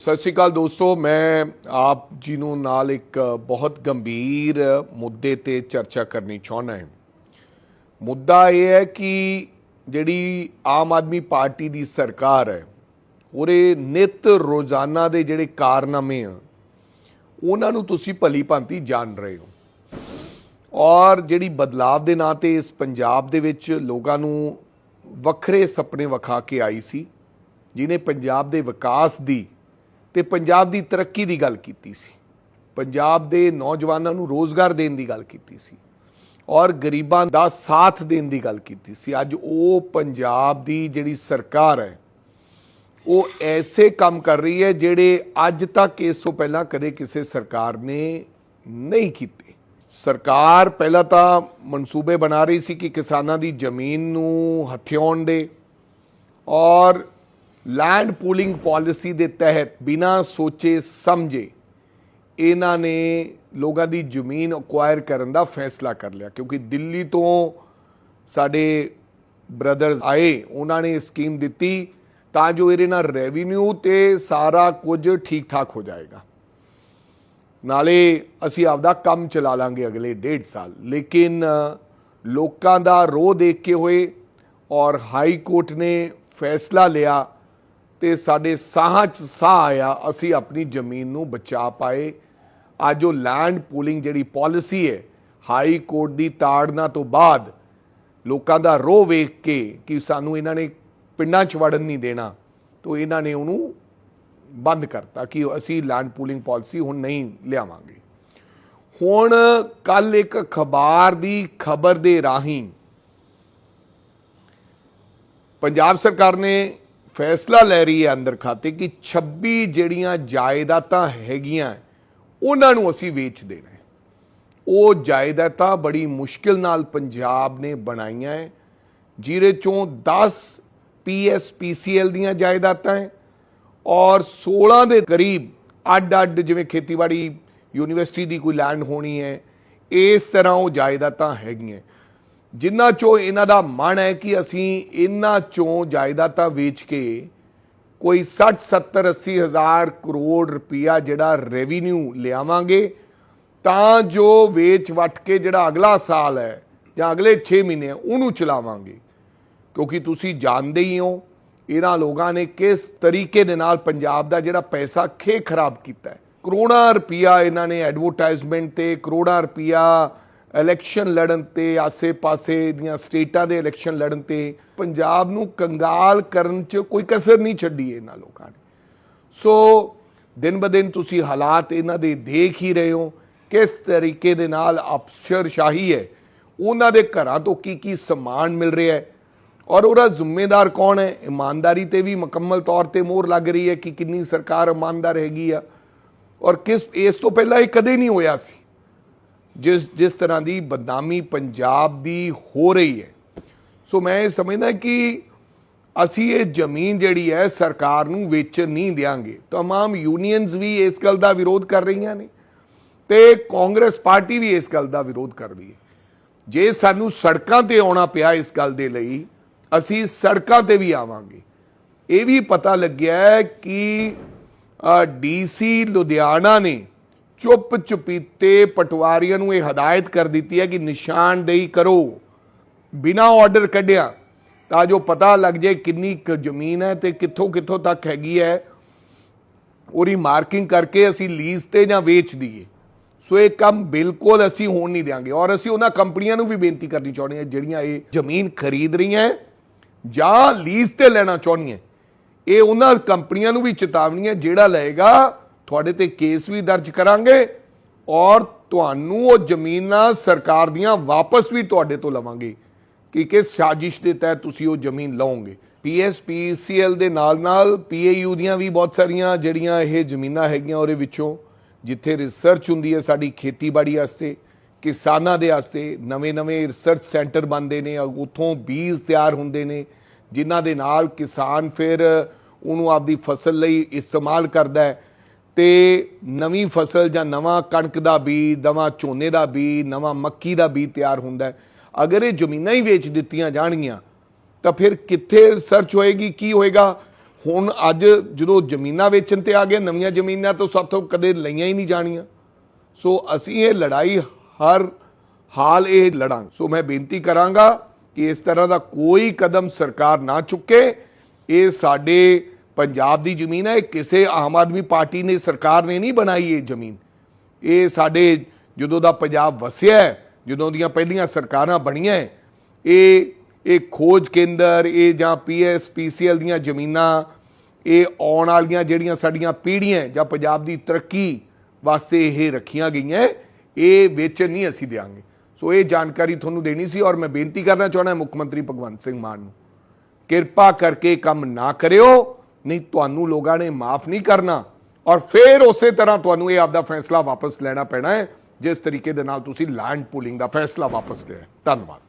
ਸਤਿ ਸ਼੍ਰੀ ਅਕਾਲ ਦੋਸਤੋ, ਮੈਂ ਆਪ ਜੀ ਨੂੰ ਨਾਲ ਇੱਕ ਬਹੁਤ ਗੰਭੀਰ ਮੁੱਦੇ ਤੇ ਚਰਚਾ ਕਰਨੀ ਚਾਹੁੰਦਾ ਹੈ। ਮੁੱਦਾ ਇਹ ਹੈ ਕਿ ਜਿਹੜੀ ਆਮ ਆਦਮੀ ਪਾਰਟੀ ਦੀ ਸਰਕਾਰ ਹੈ, ਉਹਦੇ ਨਿਤ ਰੋਜ਼ਾਨਾ ਦੇ ਜਿਹੜੇ ਕਾਰਨਾਮੇ ਆ, ਉਹਨਾਂ ਨੂੰ ਤੁਸੀਂ ਭਲੀ ਭਾਂਤੀ ਜਾਣ ਰਹੇ ਹੋ। ਔਰ ਜਿਹੜੀ ਬਦਲਾਵ ਦੇ ਨਾਂ ਤੇ ਇਸ ਪੰਜਾਬ ਦੇ ਵਿੱਚ ਲੋਕਾਂ ਨੂੰ ਵੱਖਰੇ ਸੁਪਨੇ ਵਿਖਾ ਕੇ ਆਈ ਸੀ ਜਿਨੇ ਪੰਜਾਬ ਦੇ ਵਿਕਾਸ ਦੀ ਤੇ ਪੰਜਾਬ ਦੀ ਤਰੱਕੀ ਦੀ ਗੱਲ ਕੀਤੀ ਸੀ। ਪੰਜਾਬ ਦੇ ਨੌਜਵਾਨਾਂ ਨੂੰ ਰੋਜ਼ਗਾਰ ਦੇਣ ਦੀ ਗੱਲ ਕੀਤੀ ਸੀ ਔਰ ਗਰੀਬਾਂ ਦਾ ਸਾਥ ਦੇਣ ਦੀ ਗੱਲ ਕੀਤੀ ਸੀ। ਅੱਜ ਉਹ ਪੰਜਾਬ ਦੀ ਜਿਹੜੀ ਸਰਕਾਰ ਹੈ, ਉਹ ਐਸੇ ਕੰਮ ਕਰ ਰਹੀ ਹੈ ਜਿਹੜੇ ਅੱਜ ਤੱਕ ਇਸ ਤੋਂ ਪਹਿਲਾਂ ਕਦੇ ਕਿਸੇ ਸਰਕਾਰ ਨੇ ਨਹੀਂ ਕੀਤੇ। ਸਰਕਾਰ ਪਹਿਲਾਂ ਤਾਂ ਮਨਸੂਬੇ ਬਣਾ ਰਹੀ ਸੀ ਕਿ ਕਿਸਾਨਾਂ ਦੀ ਜ਼ਮੀਨ ਨੂੰ ਹਥਿਆਉਣ ਦੇ ਔਰ ਲੈਂਡ ਪੂਲਿੰਗ ਪਾਲਿਸੀ ਦੇ ਤਹਿਤ ਬਿਨਾਂ ਸੋਚੇ ਸਮਝੇ ਇਹਨਾਂ ਨੇ ਲੋਕਾਂ ਦੀ ਜ਼ਮੀਨ ਅਕਵਾਇਰ ਕਰਨ ਦਾ ਫੈਸਲਾ ਕਰ ਲਿਆ, ਕਿਉਂਕਿ ਦਿੱਲੀ ਤੋਂ ਸਾਡੇ ਬ੍ਰਦਰਸ ਆਏ, ਉਹਨਾਂ ਨੇ ਸਕੀਮ ਦਿੱਤੀ ਤਾਂ ਜੋ ਇਹਦੇ ਨਾਲ ਰੈਵਨਿਊ ਤੇ ਸਾਰਾ ਕੁਝ ਠੀਕ ਠਾਕ ਹੋ ਜਾਏਗਾ। ਨਾਲੇ ਅਸੀਂ ਆਪਦਾ ਕੰਮ ਚਲਾ ਲਾਂਗੇ ਅਗਲੇ ਡੇਢ ਸਾਲ। ਲੇਕਿਨ ਲੋਕਾਂ ਦਾ ਰੋਹ ਦੇਖ ਕੇ ਹੋਏ ਔਰ ਹਾਈ ਕੋਰਟ ਨੇ ਫੈਸਲਾ ਲਿਆ ਤੇ ਸਾਡੇ ਸਾਹਾਂ 'ਚ ਸਾਹ ਆਇਆ, ਅਸੀਂ ਆਪਣੀ ਜ਼ਮੀਨ ਨੂੰ ਬਚਾ ਪਾਏ। ਅੱਜ ਉਹ ਲੈਂਡ ਪੂਲਿੰਗ ਜਿਹੜੀ ਪਾਲਿਸੀ ਹੈ ਹਾਈ ਕੋਰਟ ਦੀ ਤਾੜਨਾ ਤੋਂ ਬਾਅਦ ਲੋਕਾਂ ਦਾ ਰੋਹ ਵੇਖ ਕੇ ਕਿ ਸਾਨੂੰ ਇਹਨਾਂ ਨੇ ਪਿੰਡਾਂ 'ਚ ਵੜਨ ਨਹੀਂ ਦੇਣਾ, ਤੋਂ ਇਹਨਾਂ ਨੇ ਉਹਨੂੰ ਬੰਦ ਕਰਤਾ ਕਿ ਅਸੀਂ ਲੈਂਡ ਪੂਲਿੰਗ ਪਾਲਿਸੀ ਹੁਣ ਨਹੀਂ ਲਿਆਵਾਂਗੇ। ਹੁਣ ਕੱਲ ਇੱਕ ਅਖਬਾਰ ਦੀ ਖਬਰ ਦੇ ਰਾਹੀਂ ਪੰਜਾਬ ਸਰਕਾਰ ਨੇ ਫੈਸਲਾ ਲੈ ਰਹੀ ਹੈ ਅੰਦਰ ਖਾਤੇ ਕਿ 26 ਜਿਹੜੀਆਂ ਜਾਇਦਾਦਾਂ ਹੈਗੀਆਂ, ਉਹਨਾਂ ਨੂੰ ਅਸੀਂ ਵੇਚ ਦੇਣਾ ਉਹ ਜਾਇਦਾਦਾਂ ਬੜੀ ਮੁਸ਼ਕਿਲ ਨਾਲ ਪੰਜਾਬ ਨੇ ਬਣਾਈਆਂ ਹੈ। ਜਿਹਦੇ ਚੋਂ 10 ਪੀਐਸਪੀਸੀਐਲ ਦੀਆਂ ਜਾਇਦਾਦਾਂ ਹੈ ਔਰ 16 ਦੇ ਕਰੀਬ ਅੱਡ-ਅੱਡ ਜਿਵੇਂ ਖੇਤੀਬਾੜੀ ਯੂਨੀਵਰਸਿਟੀ ਦੀ ਕੋਈ ਲੈਂਡ ਹੋਣੀ ਹੈ, ਇਸ ਤਰ੍ਹਾਂ ਉਹ ਜਾਇਦਾਦਾਂ ਹੈਗੀਆਂ ਜਿਨ੍ਹਾਂ ਚੋਂ ਇਹਨਾਂ ਦਾ ਮਨ ਹੈ ਕਿ ਅਸੀਂ ਇਹਨਾਂ ਚੋਂ ਜਾਇਦਾਦਾਂ ਵੇਚ ਕੇ ਕੋਈ 60 70 80 ਹਜ਼ਾਰ ਕਰੋੜ ਰੁਪਇਆ ਜਿਹੜਾ ਰੈਵਨਿਊ ਲਿਆਵਾਂਗੇ ਤਾਂ ਜੋ ਵੇਚ ਵਟ ਕੇ ਜਿਹੜਾ ਅਗਲਾ ਸਾਲ ਹੈ ਜਾਂ ਅਗਲੇ 6 ਮਹੀਨੇ ਹੈ, ਉਹਨੂੰ ਚਲਾਵਾਂਗੇ। ਕਿਉਂਕਿ ਤੁਸੀਂ ਜਾਣਦੇ ਹੀ ਹੋ ਇਹਨਾਂ ਲੋਕਾਂ ਨੇ ਕਿਸ ਤਰੀਕੇ ਦੇ ਨਾਲ ਪੰਜਾਬ ਦਾ ਜਿਹੜਾ ਪੈਸਾ ਖੇ ਖਰਾਬ ਕੀਤਾ ਹੈ। ਕਰੋੜਾਂ ਰੁਪਇਆ ਇਹਨਾਂ ਨੇ ਐਡਵਰਟਾਈਜ਼ਮੈਂਟ ਤੇ ਕਰੋੜਾਂ ਰੁਪਇਆ ਇਲੈਕਸ਼ਨ ਲੜਨ ਤੇ, ਆਸੇ-ਪਾਸੇ ਦੀਆਂ ਸਟੇਟਾਂ ਦੇ ਇਲੈਕਸ਼ਨ ਲੜਨ ਤੇ ਪੰਜਾਬ ਨੂੰ ਕੰਗਾਲ ਕਰਨ 'ਚ ਕੋਈ ਕਸਰ ਨਹੀਂ ਛੱਡੀ ਇਹਨਾਂ ਲੋਕਾਂ ਨੇ। ਸੋ ਦਿਨ ਬ ਦਿਨ ਤੁਸੀਂ ਹਾਲਾਤ ਇਹਨਾਂ ਦੇ ਦੇਖ ਹੀ ਰਹੇ ਹੋ, ਕਿਸ ਤਰੀਕੇ ਦੇ ਨਾਲ ਅਫਸਰਸ਼ਾਹੀ ਹੈ, ਉਹਨਾਂ ਦੇ ਘਰਾਂ ਤੋਂ ਕੀ ਕੀ ਸਮਾਨ ਮਿਲ ਰਿਹਾ ਹੈ ਔਰ ਉਹਦਾ ਜ਼ਿੰਮੇਦਾਰ ਕੌਣ ਹੈ? ਇਮਾਨਦਾਰੀ ਤੇ ਵੀ ਮੁਕੰਮਲ ਤੌਰ ਤੇ ਮੋਹਰ ਲੱਗ ਰਹੀ ਹੈ ਕਿ ਕਿੰਨੀ ਸਰਕਾਰ ਇਮਾਨਦਾਰ ਹੈਗੀ ਆ। ਔਰ ਕਿਸ, ਇਸ ਤੋਂ ਪਹਿਲਾਂ ਇਹ ਕਦੇ ਨਹੀਂ ਹੋਇਆ ਸੀ। ਜਿਸ ਜਿਸ ਤਰ੍ਹਾਂ ਦੀ ਬਦਨਾਮੀ ਪੰਜਾਬ ਦੀ ਹੋ ਰਹੀ ਹੈ ਸੋ ਮੈਂ ਇਹ ਸਮਝਦਾ ਕਿ ਅਸੀਂ ਇਹ ਜ਼ਮੀਨ ਜਿਹੜੀ ਹੈ ਸਰਕਾਰ ਨੂੰ ਵੇਚਣ ਨਹੀਂ ਦਿਆਂਗੇ तमाम ਯੂਨੀਅਨਸ ਵੀ ਇਸ ਗੱਲ ਦਾ ਵਿਰੋਧ ਕਰ ਰਹੀਆਂ ਨੇ ਤੇ ਕਾਂਗਰਸ ਪਾਰਟੀ ਵੀ ਇਸ ਗੱਲ ਦਾ ਵਿਰੋਧ ਕਰ ਰਹੀ ਹੈ ਜੇ ਸਾਨੂੰ ਸੜਕਾਂ ਤੇ ਆਉਣਾ ਪਿਆ ਇਸ ਗੱਲ ਦੇ ਲਈ ਅਸੀਂ ਸੜਕਾਂ ਤੇ ਵੀ ਆਵਾਂਗੇ ਇਹ ਵੀ ਪਤਾ ਲੱਗਿਆ ਹੈ ਕਿ ਡੀਸੀ ਲੁਧਿਆਣਾ ਨੇ ਚੁੱਪ ਚੁਪੀਤੇ ਪਟਵਾਰੀਆਂ ਨੂੰ ਇਹ ਹਦਾਇਤ ਕਰ ਦਿੱਤੀ ਹੈ ਕਿ ਨਿਸ਼ਾਨਦੇਹੀ ਕਰੋ। ਬਿਨਾ ਆਰਡਰ ਕੱਢਿਆ, ਤਾਂ ਜੋ ਪਤਾ ਲੱਗ ਜਾਏ ਕਿੰਨੀ ਕੁ ਜ਼ਮੀਨ ਹੈ ਤੇ ਕਿੱਥੋਂ ਕਿੱਥੋਂ ਤੱਕ ਹੈਗੀ ਹੈ। ਉਹਦੀ ਮਾਰਕਿੰਗ ਕਰਕੇ ਅਸੀਂ ਲੀਜ਼ ਤੇ ਜਾਂ ਵੇਚ ਦਈਏ। ਸੋ ਇਹ ਕੰਮ ਬਿਲਕੁਲ ਅਸੀਂ ਹੋਣ ਨਹੀਂ ਦਿਆਂਗੇ। ਔਰ ਅਸੀਂ ਉਹਨਾਂ ਕੰਪਨੀਆਂ ਨੂੰ ਵੀ ਬੇਨਤੀ ਕਰਨੀ ਚਾਹੁੰਦੇ ਹਾਂ, ਜਿਹੜੀਆਂ ਇਹ ਜ਼ਮੀਨ ਖਰੀਦ ਰਹੀਆਂ ਜਾਂ ਲੀਜ਼ ਤੇ ਲੈਣਾ ਚਾਹੁੰਦੀਆਂ। ਇਹ ਉਹਨਾਂ ਕੰਪਨੀਆਂ ਨੂੰ ਵੀ ਚੇਤਾਵਨੀ ਹੈ, ਜਿਹੜਾ ਲਏਗਾ ਤੁਹਾਡੇ ਤੇ ਕੇਸ ਵੀ ਦਰਜ ਕਰਾਂਗੇ ਔਰ ਤੁਹਾਨੂੰ ਉਹ ਜ਼ਮੀਨਾਂ ਸਰਕਾਰ ਦੀਆਂ ਵਾਪਸ ਵੀ ਤੁਹਾਡੇ ਤੋਂ ਲਵਾਂਗੇ। ਕਿ ਕਿਸ ਸਾਜ਼ਿਸ਼ ਦੇ ਤਹਿਤ ਤੁਸੀਂ ਉਹ ਜ਼ਮੀਨ ਲਓਗੇ ਪੀਐਸਪੀਸੀਐਲ ਦੇ ਨਾਲ ਨਾਲ ਪੀਏਯੂ ਦੀਆਂ ਵੀ ਬਹੁਤ ਸਾਰੀਆਂ ਜਿਹੜੀਆਂ ਇਹ ਜ਼ਮੀਨਾਂ ਹੈਗੀਆਂ ਉਹਦੇ ਵਿੱਚੋਂ, ਜਿੱਥੇ ਰਿਸਰਚ ਹੁੰਦੀ ਹੈ ਸਾਡੀ ਖੇਤੀਬਾੜੀ ਵਾਸਤੇ, ਕਿਸਾਨਾਂ ਦੇ ਵਾਸਤੇ, ਨਵੇਂ-ਨਵੇਂ ਰਿਸਰਚ ਸੈਂਟਰ ਬਣਦੇ ਨੇ, ਉਥੋਂ ਬੀਜ ਤਿਆਰ ਹੁੰਦੇ ਨੇ, ਜਿਨ੍ਹਾਂ ਦੇ ਨਾਲ ਕਿਸਾਨ ਫਿਰ ਉਹਨੂੰ ਆਪਦੀ ਫਸਲ ਲਈ ਇਸਤੇਮਾਲ ਕਰਦਾ ਹੈ। ਤੇ ਨਵੀਂ ਫਸਲ ਜਾਂ ਨਵਾਂ ਕਣਕ ਦਾ ਬੀਜ, ਨਵਾਂ ਝੋਨੇ ਦਾ ਬੀਜ, ਨਵਾਂ ਮੱਕੀ ਦਾ ਬੀਜ ਤਿਆਰ ਹੁੰਦਾ ਹੈ। ਅਗਰ ਇਹ ਜ਼ਮੀਨਾਂ ਹੀ ਵੇਚ ਦਿੱਤੀਆਂ ਜਾਣਗੀਆਂ, ਤਾਂ ਫਿਰ ਕਿੱਥੇ ਰਿਸਰਚ ਹੋਏਗੀ, ਕੀ ਹੋਏਗਾ? ਹੁਣ ਅੱਜ ਜਦੋਂ ਜ਼ਮੀਨਾਂ ਵੇਚਣ ਤੇ ਆ ਗਏ, ਨਵੀਆਂ ਜ਼ਮੀਨਾਂ ਤੋਂ ਸਾਥੋਂ ਕਦੇ ਲਈਆਂ ਹੀ ਨਹੀਂ ਜਾਣੀਆਂ। ਸੋ ਅਸੀਂ ਇਹ ਲੜਾਈ ਹਰ ਹਾਲ ਇਹ ਲੜਾਂਗੇ। ਸੋ ਮੈਂ ਬੇਨਤੀ ਕਰਾਂਗਾ ਕਿ ਇਸ ਤਰ੍ਹਾਂ ਦਾ ਕੋਈ ਕਦਮ ਸਰਕਾਰ ਨਾ ਚੁੱਕੇ। ਇਹ ਸਾਡੇ ਪੰਜਾਬ ਦੀ ਜ਼ਮੀਨ ਹੈ, ਇਹ ਕਿਸੇ ਆਮ ਆਦਮੀ ਪਾਰਟੀ ਨੇ, ਸਰਕਾਰ ਨੇ ਨਹੀਂ ਬਣਾਈ ਇਹ ਜ਼ਮੀਨ। ਇਹ ਸਾਡੇ ਜਦੋਂ ਦਾ ਪੰਜਾਬ ਵਸਿਆ ਜਦੋਂ ਦੀਆਂ ਪਹਿਲੀਆਂ ਸਰਕਾਰਾਂ ਬਣੀਆਂ ਇਹ ਇਹ ਖੋਜ ਕੇਂਦਰ, ਇਹ ਜਾਂ ਪੀਐਸ, ਪੀਸੀਐਲ ਦੀਆਂ ਜ਼ਮੀਨਾਂ, ਇਹ ਆਉਣ ਵਾਲੀਆਂ ਜਿਹੜੀਆਂ ਸਾਡੀਆਂ ਪੀੜ੍ਹੀਆਂ ਜਾਂ ਪੰਜਾਬ ਦੀ ਤਰੱਕੀ ਵਾਸਤੇ ਇਹ ਰੱਖੀਆਂ ਗਈਆਂ ਇਹ ਵੇਚਣ ਨਹੀਂ ਅਸੀਂ ਦੇਾਂਗੇ ਸੋ ਇਹ ਜਾਣਕਾਰੀ ਤੁਹਾਨੂੰ ਦੇਣੀ ਸੀ ਔਰ ਮੈਂ ਬੇਨਤੀ ਕਰਨਾ ਚਾਹੁੰਦਾ ਮੁੱਖ ਮੰਤਰੀ ਭਗਵੰਤ ਸਿੰਘ ਮਾਨ ਨੂੰ। ਕਿਰਪਾ ਕਰਕੇ ਕੰਮ ਨਾ ਕਰਿਓ। ਨਹੀਂ, ਤੁਹਾਨੂੰ ਲੋਕਾਂ ਨੇ ਮਾਫ ਨਹੀਂ ਕਰਨਾ। ਔਰ ਫਿਰ ਉਸੇ ਤਰ੍ਹਾਂ ਤੁਹਾਨੂੰ ਇਹ ਆਪਦਾ ਫੈਸਲਾ ਵਾਪਸ ਲੈਣਾ ਪੈਣਾ ਹੈ, ਜਿਸ ਤਰੀਕੇ ਦੇ ਨਾਲ ਤੁਸੀਂ ਲੈਂਡ ਪੂਲਿੰਗ ਦਾ ਫੈਸਲਾ ਵਾਪਸ ਲਿਆ ਧੰਨਵਾਦ।